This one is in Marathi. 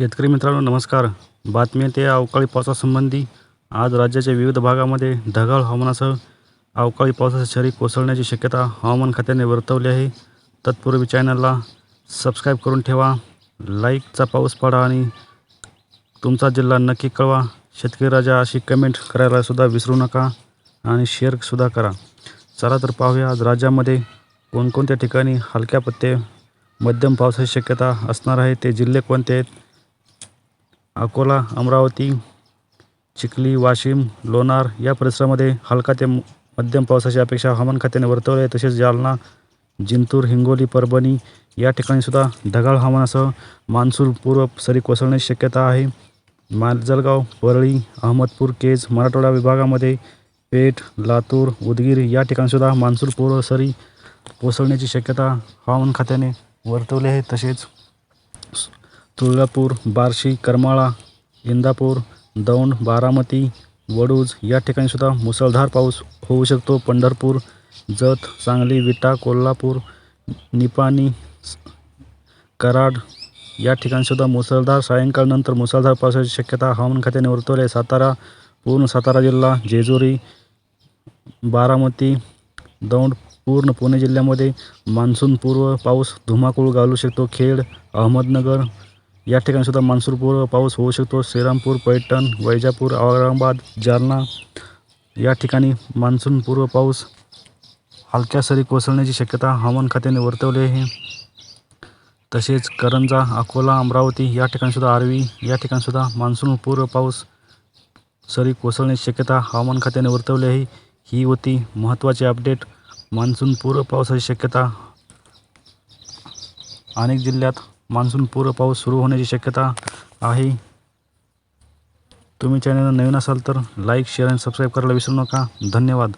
शेतकरी मित्रांनो नमस्कार. बातमी ते अवकाळी पावसासंबंधी. आज राज्याच्या विविध भागामध्ये ढगाळ हवामानासह अवकाळी पावसाची शरी कोसळण्याची शक्यता हवामान खात्याने वर्तवली आहे. तत्पूर्वी चॅनलला सबस्क्राईब करून ठेवा लाईकचा पाऊस पडा आणि तुमचा जिल्हा नक्की कळवा. शेतकरी राजा अशी कमेंट करायलासुद्धा विसरू नका आणि शेअरसुद्धा करा. चला तर पाहूया आज राज्यामध्ये कोणकोणत्या ठिकाणी हलक्या पत्ते मध्यम पावसाची शक्यता असणार आहे ते जिल्हे कोणते आहेत? अकोला अमरावती चिखली वाशिम लोणार या परिसरामध्ये हलका ते मध्यम पावसाची अपेक्षा हवामान खात्याने वर्तवली आहे. तसेच जालना जिंतूर हिंगोली परभणी या ठिकाणी सुद्धा ढगाळ हवामानासह मान्सून पूर्व सरी कोसळण्याची शक्यता आहे. माजलगाव परळी अहमदपूर केज मराठवाडा विभागामध्ये पेठ लातूर उदगीर या ठिकाणीसुद्धा मान्सून पूर्व सरी कोसळण्याची शक्यता हवामान खात्याने वर्तवली आहे. तसेच तुळजापूर बार्शी करमाळा इंदापूर दौंड बारामती वडूज या ठिकाणीसुद्धा मुसळधार पाऊस होऊ शकतो. पंढरपूर जत सांगली विटा कोल्हापूर निपाणी कराड या ठिकाणीसुद्धा मुसळधार सायंकाळनंतर मुसळधार पावसाची शक्यता हवामान खात्याने वर्तवली आहे. सातारा पूर्ण सातारा जिल्हा जेजुरी बारामती दौंड पूर्ण पुणे जिल्ह्यामध्ये मान्सून पूर्व पाऊस धुमाकूळ घालू शकतो. खेड अहमदनगर या ठिकाणी सुद्धा मान्सून पाऊस होऊ शकतो. श्रीरामपूर पैठण वैजापूर औरंगाबाद जालना या ठिकाणी मान्सून पूर्व पाऊस हलक्या सरी कोसळण्याची शक्यता हवामान खात्याने वर्तवली आहे. तसेच करंजा अकोला अमरावती या ठिकाणीसुद्धा आरवी आर्वी या ठिकाणीसुद्धा मान्सूनपूर्व मान्सून पूर्व पाऊस सरी कोसळण्याची शक्यता हवामान खात्याने वर्तवली आहे. ही होती महत्त्वाची अपडेट. मान्सूनपूर्व पावसाची शक्यता अनेक जिल्ह्यात मान्सून पूर्व पाऊस सुरू होण्याची शक्यता आहे. तुम्ही चॅनलला नवीन असाल तर लाईक शेअर आणि सबस्क्राईब करायला विसरू नका. धन्यवाद.